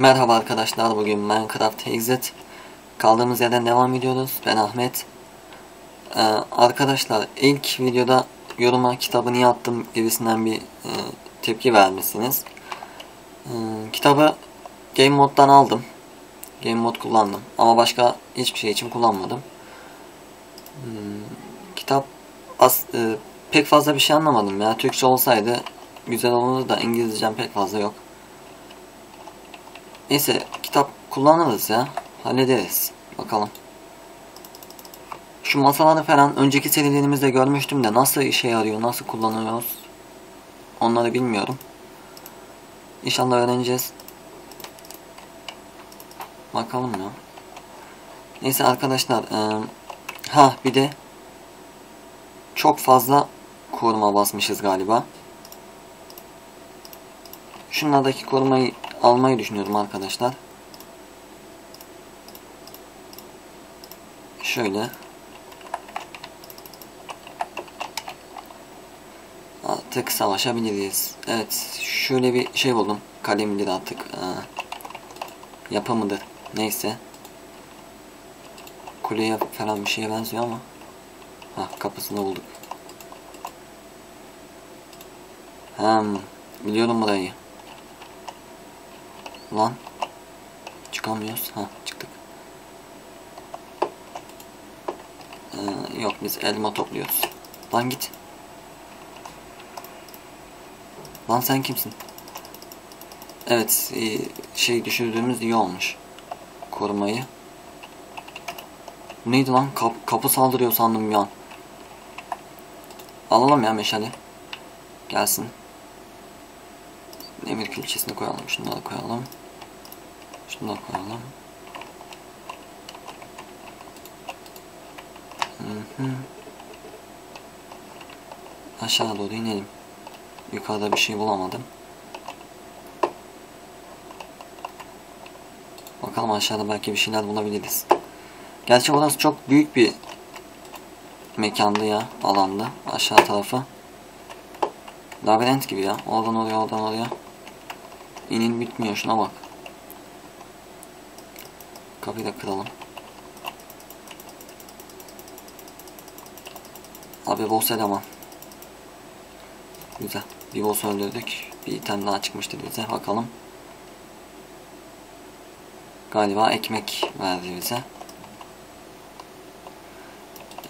Merhaba arkadaşlar bugün Minecraft Exit kaldığımız yerden devam ediyoruz. Ben Ahmet. Ee, arkadaşlar ilk videoda yoruma kitabı niye attım gibisinden bir e, tepki vermişsiniz. Ee, kitabı game moddan aldım. Game mod kullandım ama başka hiçbir şey için kullanmadım. Hmm, kitap as, e, pek fazla bir şey anlamadım ya. Türkçe olsaydı güzel olurdu da İngilizcem pek fazla yok Neyse kitap kullanırız ya. Hallederiz. Bakalım. Şu masaları falan önceki serilerimizde görmüştüm de nasıl işe yarıyor, nasıl kullanıyoruz onları bilmiyorum. İnşallah öğreneceğiz. Bakalım ya. Neyse arkadaşlar. E, ha bir de çok fazla koruma basmışız galiba. Şunlardaki korumayı almayı düşünüyorum arkadaşlar. Şöyle. Artık savaşabiliriz. Evet. Şöyle bir şey buldum. Kalemdir artık. Aa, yapı mıdır? Neyse. Kuleye falan bir şeye benziyor ama. Ha kapısını bulduk. Hem biliyorum burayı. Lan. Çıkamıyoruz. Ha çıktık. Ee, yok biz elma topluyoruz. Lan git. Lan sen kimsin? Evet e, şey düşürdüğümüz iyi olmuş. Korumayı. neydi lan? Kap, kapı saldırıyor sandım bir an. Alalım ya meşale. Gelsin. Demir külçesini koyalım. Şunları koyalım. Şunları koyalım. Hı hı. Aşağı doğru inelim. Yukarıda bir şey bulamadım. Bakalım aşağıda belki bir şeyler bulabiliriz. Gerçi burası çok büyük bir mekandı ya alanda aşağı tarafı. Labirent gibi ya. Oradan oraya oradan oraya. İnin bitmiyor şuna bak. Kapıyı da kıralım. Abi boss eleman. Güzel. Bir boss öldürdük. Bir tane daha çıkmıştı bize. Bakalım. Galiba ekmek verdi bize.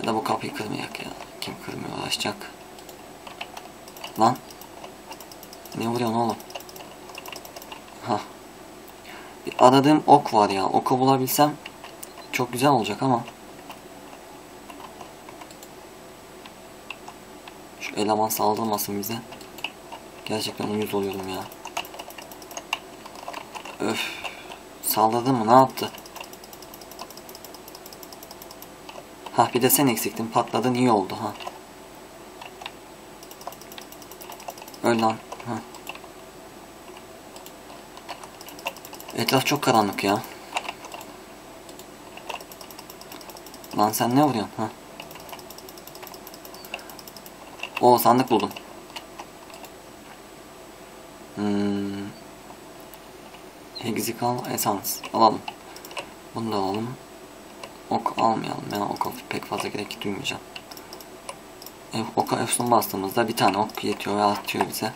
Ya da bu kapıyı kırmayak ya. Kim kırmıyor uğraşacak. Lan. Ne vuruyorsun oğlum? Ha. Aradığım ok var ya. Oku bulabilsem çok güzel olacak ama. Şu eleman saldırmasın bize. Gerçekten uyuz oluyorum ya. Öf. Saldırdı mı? Ne yaptı? Ha bir de sen eksiktin. Patladın iyi oldu ha. Öl lan. Ha. Etraf çok karanlık ya. Lan sen ne vuruyorsun? Ha. O sandık buldum. Hmm. Hexikal Essence. Alalım. Bunu da alalım. Ok almayalım ya. Ok pek fazla gerek duymayacağım. Oka efsun bastığımızda bir tane ok yetiyor ve atıyor bize.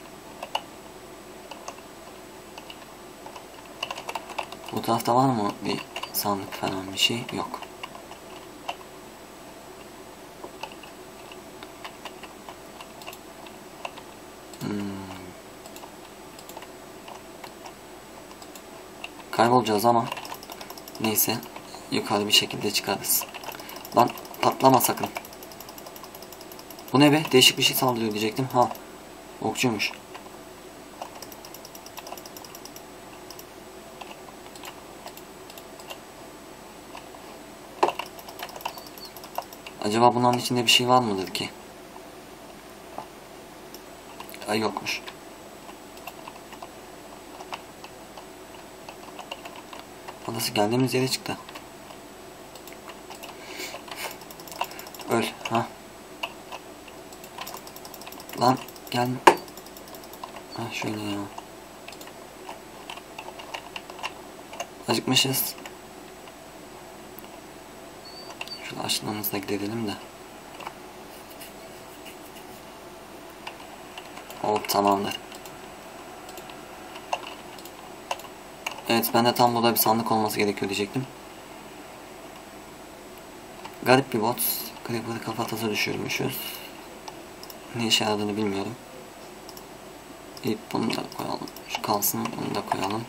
Bu tarafta var mı bir sandık falan bir şey? Yok. Hmm. Kaybolacağız ama neyse yukarı bir şekilde çıkarız. Lan patlama sakın. Bu ne be? Değişik bir şey saldırıyor diyecektim. Ha. Okçuymuş. Acaba bunların içinde bir şey var mıdır ki? Ay yokmuş. Burası geldiğimiz yere çıktı. Öl. Ha. Lan gel. Ha şöyle ya. Acıkmışız. Şu açlığımızda gidelim de. Hop tamamdır. Evet ben de tam burada bir sandık olması gerekiyor diyecektim. Garip bir bot. Creeper'ı kafatası düşürmüşüz. Ne işe yaradığını bilmiyorum. İlk bunu da koyalım. Şu kalsın bunu da koyalım.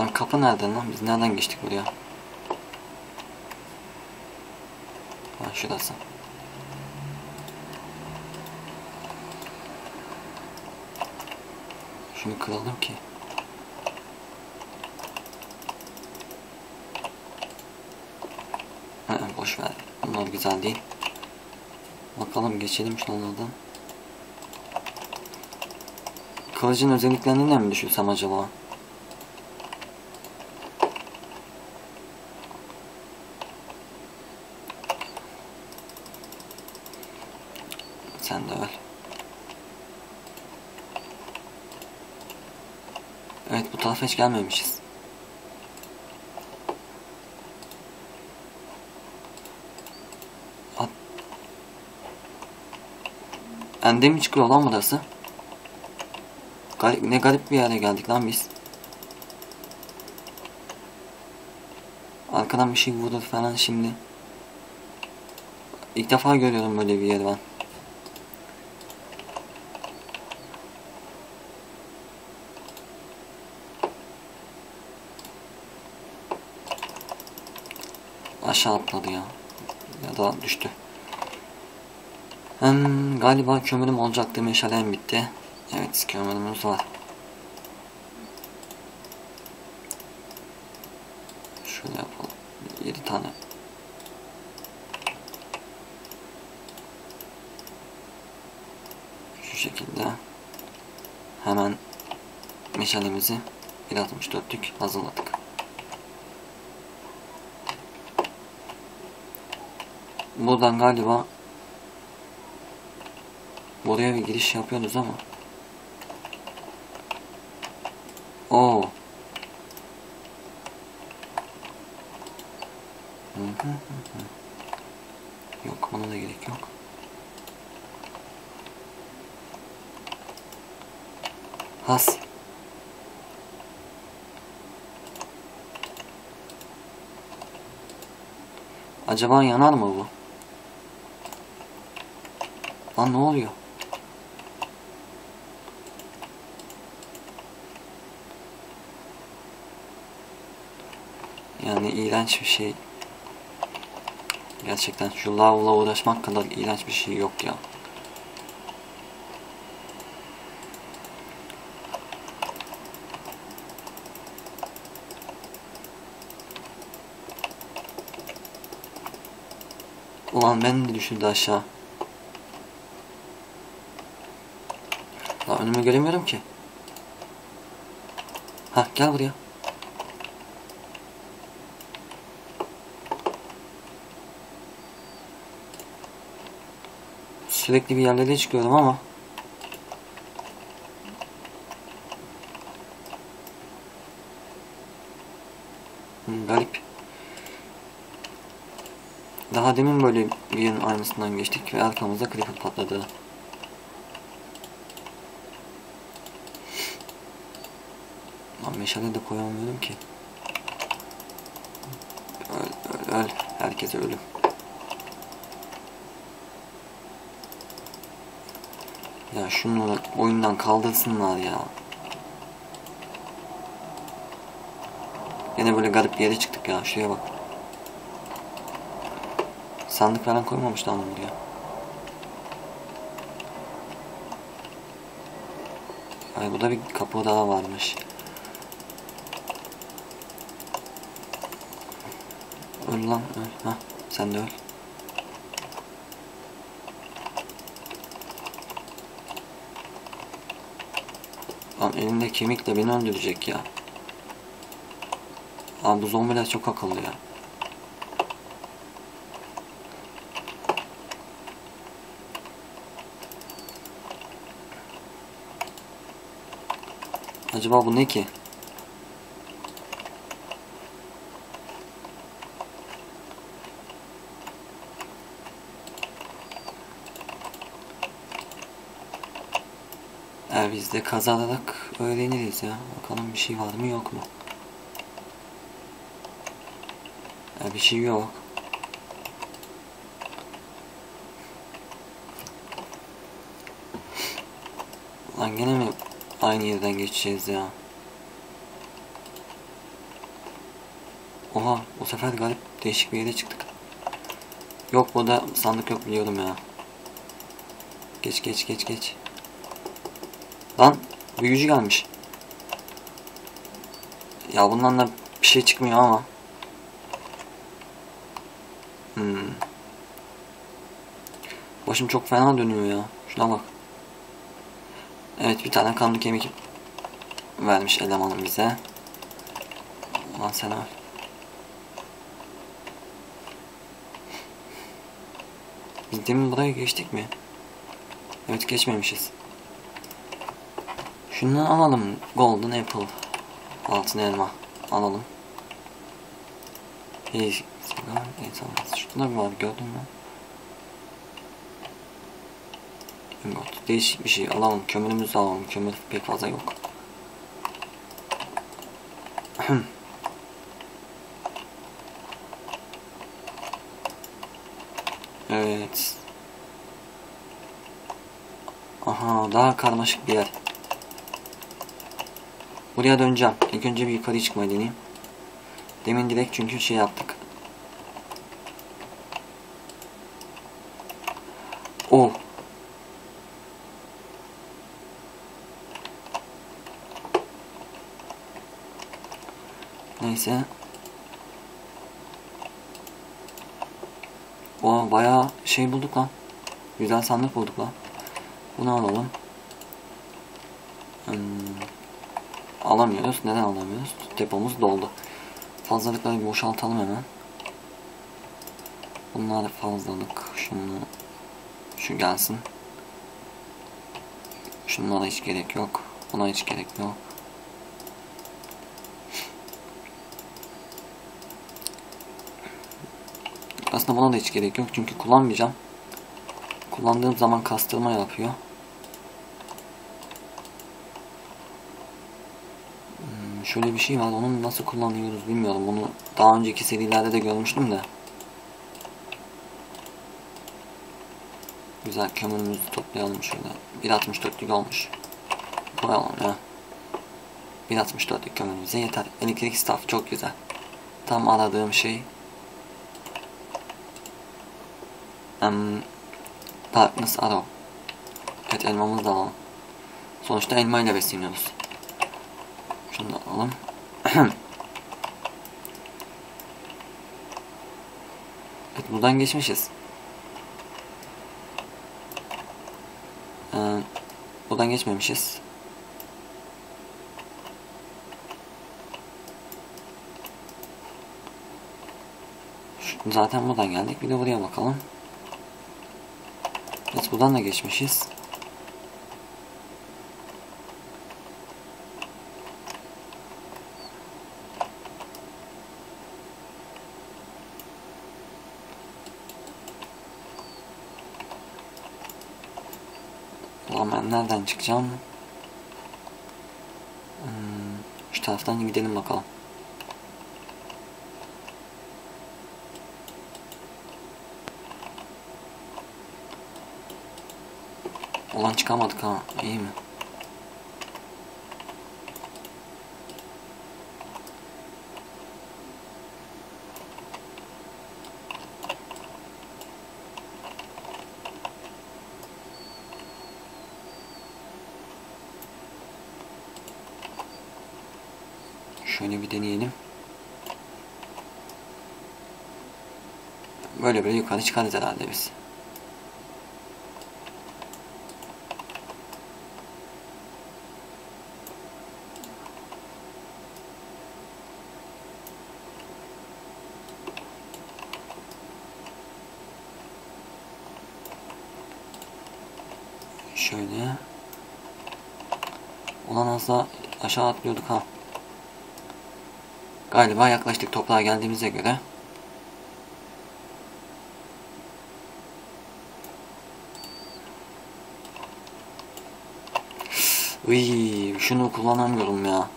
Lan kapı nereden lan? Biz nereden geçtik buraya? Ha şurası. Şunu kıralım ki. Ha, boş ver. Bunlar güzel değil. Bakalım geçelim şunlardan. Kılıcın özelliklerini de mi düşürsem acaba? Sen de öl. Evet bu tarafa hiç gelmemişiz. At. Ende mi çıkıyor lan burası? Garip, ne garip bir yere geldik lan biz. Arkadan bir şey vurur falan şimdi. İlk defa görüyorum böyle bir yer ben. Aşağı atladı ya. Ya da düştü. Hmm, galiba kömürüm olacaktı. Meşalem bitti. Evet kömürümüz var. Şöyle yapalım. 7 tane. Şu şekilde. Hemen meşalemizi 1.64'lük hazırladık. Buradan galiba buraya bir giriş yapıyoruz ama Oo. Yok bana da gerek yok. Has. Acaba yanar mı bu? Lan ne oluyor? Yani iğrenç bir şey. Gerçekten şu lavla uğraşmak kadar iğrenç bir şey yok ya. Ulan ben de düşürdü aşağı. Önümü göremiyorum ki. Ha gel buraya. Sürekli bir yerlere çıkıyorum ama. Hmm, garip. Daha demin böyle bir yerin aynısından geçtik ve arkamızda creeper patladı. Meşale de koyamıyorum ki. Öl, öl, öl. Herkese ölüm. Ya şunu oyundan kaldırsınlar ya. Yine böyle garip bir yere çıktık ya. Şuraya bak. Sandık falan koymamış lan buraya. Ay burada bir kapı daha varmış. Öl lan öl. Hah sen de öl. Lan elinde kemikle beni öldürecek ya. Abi bu zombiler çok akıllı ya. Acaba bu ne ki? Biz de kazanarak öğreniriz ya. Bakalım bir şey var mı yok mu? Ya bir şey yok. Lan gene mi aynı yerden geçeceğiz ya? Oha bu sefer garip değişik bir yere çıktık. Yok burada sandık yok biliyorum ya. Geç geç geç geç. Lan büyücü gelmiş. Ya bundan da bir şey çıkmıyor ama. Hmm. Başım çok fena dönüyor ya. Şuna bak. Evet bir tane kanlı kemik vermiş elemanım bize. Ulan sen öl. Biz demin buraya geçtik mi? Evet geçmemişiz. Şundan alalım. Golden Apple. Altın elma. Alalım. İyi. Sigara insan. Şurada bir var gördün mü? Değişik bir şey alalım. Kömürümüzü alalım. Kömür pek fazla yok. evet. Aha daha karmaşık bir yer. Buraya döneceğim. İlk önce bir yukarı çıkmayı deneyeyim. Demin direkt çünkü şey yaptık. Oh. Neyse. O bayağı şey bulduk lan. Güzel sandık bulduk lan. Bunu alalım. Hmm. Alamıyoruz. Neden alamıyoruz? Depomuz doldu. Fazlalıkları boşaltalım hemen. Bunlar fazlalık. Şunu şu gelsin. Şunlara hiç gerek yok. Buna hiç gerek yok. Aslında buna da hiç gerek yok çünkü kullanmayacağım. Kullandığım zaman kastırma yapıyor. Şöyle bir şey var. Onu nasıl kullanıyoruz bilmiyorum. Bunu daha önceki serilerde de görmüştüm de. Güzel kömürümüzü toplayalım şöyle. 1.64'lük olmuş. Koyalım ya. 1.64'lük kömürümüze yeter. Elektrik staff çok güzel. Tam aradığım şey. Um, Darkness Arrow. Evet elmamızı da alalım. Sonuçta elma ile besleniyoruz. Şunu da alalım. evet buradan geçmişiz. Ee, buradan geçmemişiz. Zaten buradan geldik. Bir de buraya bakalım. Evet buradan da geçmişiz. Ulan ben nereden çıkacağım? Hmm, şu taraftan gidelim bakalım. Ulan çıkamadık ha. İyi mi? Şöyle bir deneyelim. Böyle böyle yukarı çıkarız herhalde biz. Şöyle. Ulan az daha aşağı atlıyorduk ha. Galiba yaklaştık toprağa geldiğimize göre. Iy, şunu kullanamıyorum ya.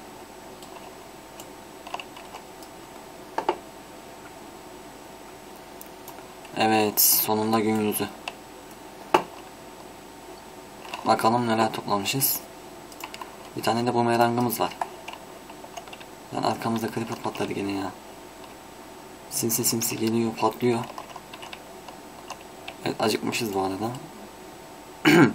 Evet, sonunda gün yüzü. Bakalım neler toplamışız. Bir tane de bumerangımız var. Arkamızda creeper patladı gene ya. Sinsi sinsi geliyor, patlıyor. Evet, acıkmışız bu arada.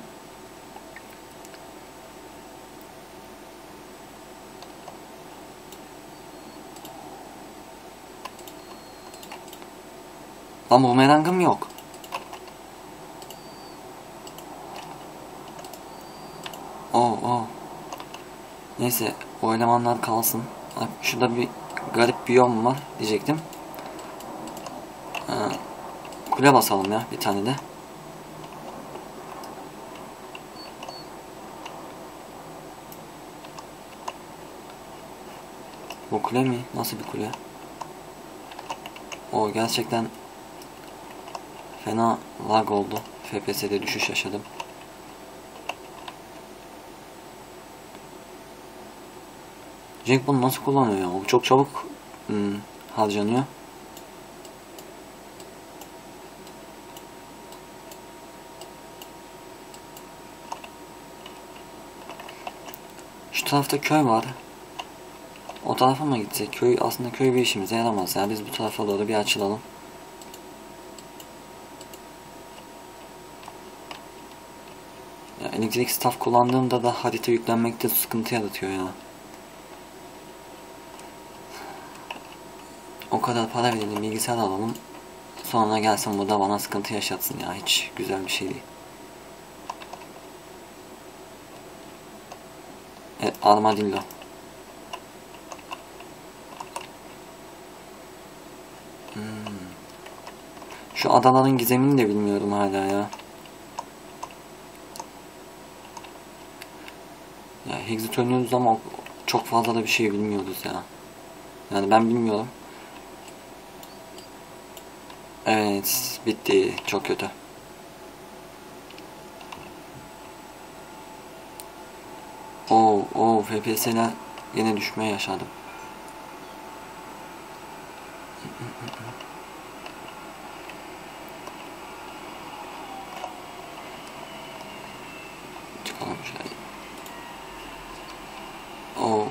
Lan bumerangım yok. Oo, oo. Neyse o kalsın. Bak şurada bir garip biyom var diyecektim. Kule basalım ya bir tane de. Bu kule mi? Nasıl bir kule? O gerçekten fena lag oldu. FPS'de düşüş yaşadım. Jack bunu nasıl kullanıyor ya? O çok çabuk hmm, harcanıyor. Şu tarafta köy var. O tarafa mı gitsek? Köy aslında köy bir işimize yaramaz. Yani biz bu tarafa doğru bir açılalım. Ya elektrik staff kullandığımda da harita yüklenmekte sıkıntı yaratıyor ya. O kadar para verelim bilgisayar alalım. Sonra gelsin bu da bana sıkıntı yaşatsın ya. Hiç güzel bir şey değil. Evet armadillo. Hmm. Şu adaların gizemini de bilmiyorum hala ya. Ya Hexit oynuyoruz ama çok fazla da bir şey bilmiyoruz ya. Yani ben bilmiyorum. Evet, bitti. Çok kötü. Oo, oo, FPS'ler yine düşmeye yaşadım. Çıkalım şöyle. Oo.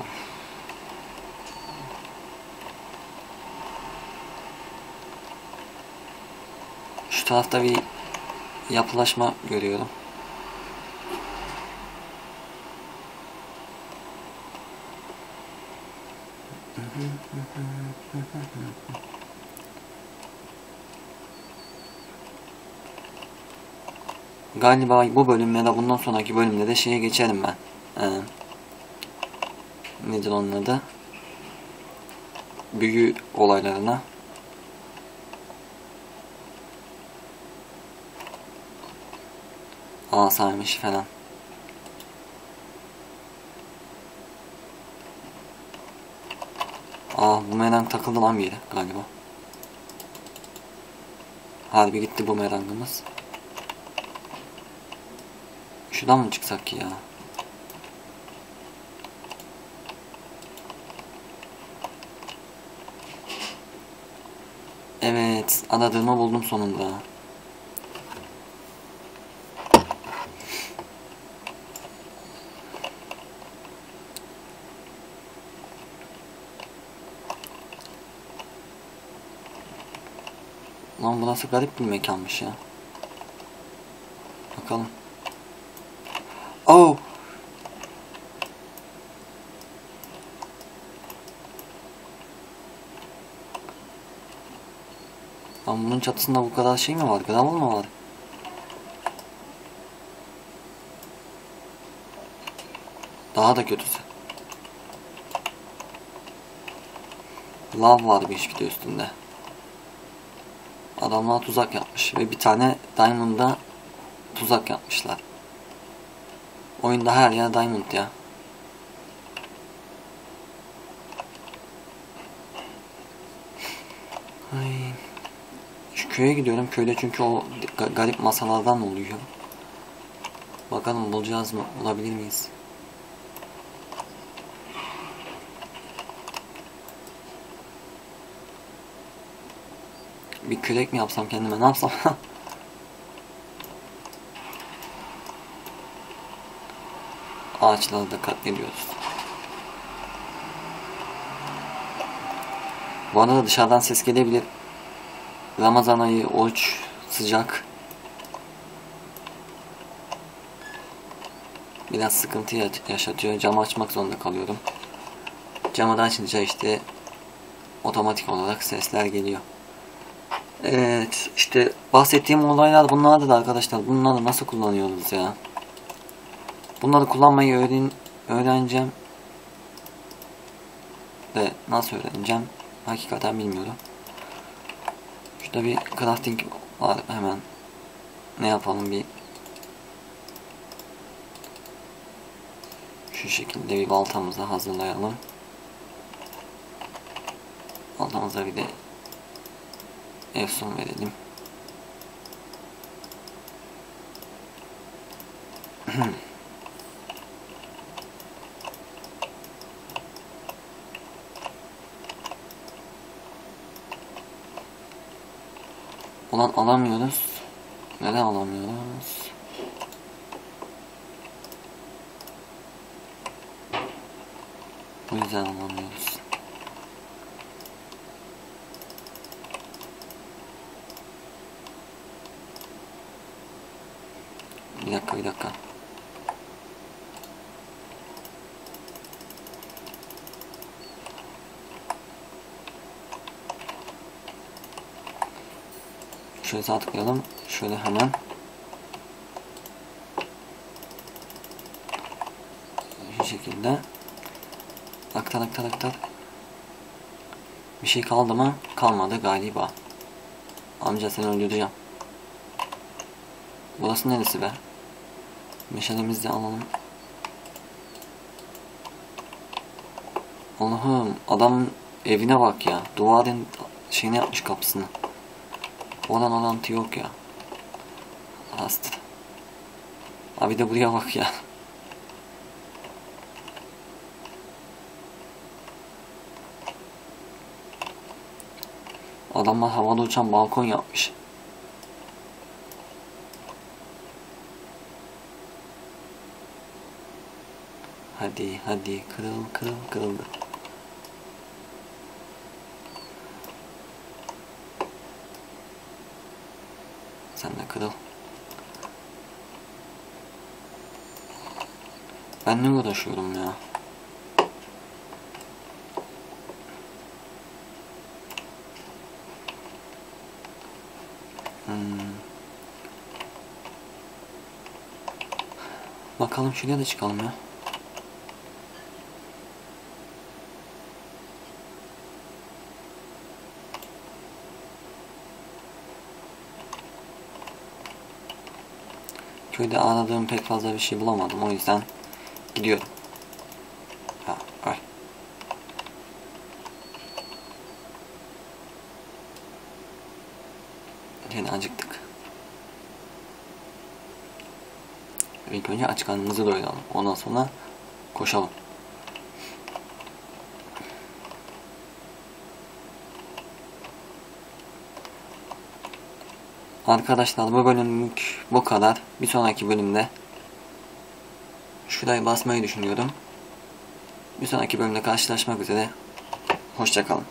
Şu tarafta bir yapılaşma görüyorum. Galiba bu bölüm ya da bundan sonraki bölümde de şeye geçerim ben. Ee, nedir onun adı? Büyü olaylarına. Asaymış falan. Aa bu merang takıldı lan bir yere galiba. Harbi gitti bu merangımız. Şuradan mı çıksak ki ya? Evet, aradığımı buldum sonunda. Lan burası garip bir mekanmış ya. Bakalım. Oh! Lan bunun çatısında bu kadar şey mi var? Gravel mı var? Daha da kötüsü. Lav var bir de üstünde. Adamlar tuzak yapmış ve bir tane Diamond'a tuzak yapmışlar. Oyunda her yer Diamond ya. Ay. Şu köye gidiyorum. Köyde çünkü o garip masalardan oluyor. Bakalım bulacağız mı? Olabilir miyiz? Bir kürek mi yapsam kendime? Ne yapsam? Ağaçları da katlediyoruz. Bu arada dışarıdan ses gelebilir. Ramazan ayı, oruç, sıcak. Biraz sıkıntı ya- yaşatıyor. Camı açmak zorunda kalıyorum. Camı da açınca işte otomatik olarak sesler geliyor. Evet işte bahsettiğim olaylar bunlardı da arkadaşlar. Bunları nasıl kullanıyoruz ya? Bunları kullanmayı öğren öğreneceğim. De nasıl öğreneceğim? Hakikaten bilmiyorum. Şurada bir crafting var hemen. Ne yapalım bir şu şekilde bir baltamızı hazırlayalım. Baltamıza bir de efsun verelim. Ulan alamıyoruz. Neden alamıyoruz? Bu yüzden alamıyoruz. Bir dakika bir dakika. Şöyle sağ tıklayalım. Şöyle hemen. Şu şekilde. Aktar aktar aktar. Bir şey kaldı mı? Kalmadı galiba. Amca seni öldüreceğim. Burası neresi be? Meşalemizi alalım. Allah'ım adam evine bak ya. Duvarın şeyini yapmış kapısını. Olan olantı yok ya. Hasta. Abi de buraya bak ya. Adamlar havada uçan balkon yapmış. Hadi hadi kırıl kırıl kırıldı. Sen de kırıl. Ben ne uğraşıyorum ya? Hmm. Bakalım şuraya da çıkalım ya. Köyde aradığım pek fazla bir şey bulamadım o yüzden gidiyorum. Ha, ay. Yine acıktık. İlk önce aç karnımızı doyuralım. Ondan sonra koşalım. Arkadaşlar bu bölümlük bu kadar. Bir sonraki bölümde şurayı basmayı düşünüyorum. Bir sonraki bölümde karşılaşmak üzere. Hoşçakalın.